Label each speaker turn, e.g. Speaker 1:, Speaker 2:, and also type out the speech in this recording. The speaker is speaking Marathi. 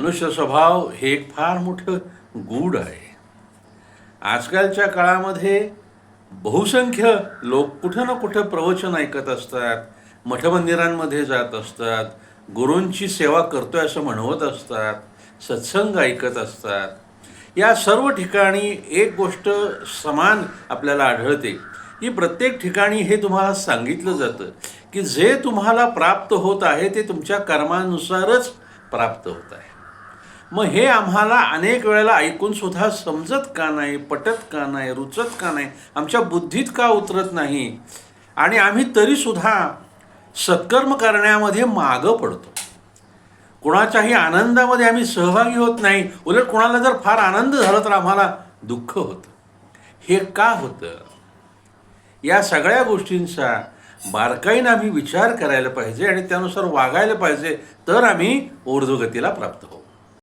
Speaker 1: मनुष्य स्वभाव हे एक फार मोठं गूढ आहे. आजकालच्या काळामध्ये बहुसंख्य लोक कुठं ना कुठं प्रवचन ऐकत असतात मठमंदिरांमध्ये जात असतात गुरूंची सेवा करतोय असं म्हणवत असतात सत्संग ऐकत असतात. या सर्व ठिकाणी एक गोष्ट समान आपल्याला आढळते. की प्रत्येक ठिकाणी हे तुम्हाला सांगितलं जातं की जे तुम्हाला प्राप्त होत आहे ते तुमच्या कर्मानुसारच प्राप्त होत आहे. मग हे आम्हाला अनेक वेळेला ऐकून सुद्धा समजत का नाही पटत का नाही रुचत का नाही? आमच्या बुद्धीत का उतरत नाही? आणि आम्ही तरीसुद्धा सत्कर्म करण्यामध्ये मागं पडतो. कुणाच्याही आनंदामध्ये आम्ही सहभागी होत नाही. उलट कुणाला जर फार आनंद झाला तर आम्हाला दुःख होतं. हे का होतं? या सगळ्या गोष्टींचा बारकाईनं आम्ही विचार करायला पाहिजे आणि त्यानुसार वागायला पाहिजे तर आम्ही ऊर्ध्वगतीला प्राप्त होऊ.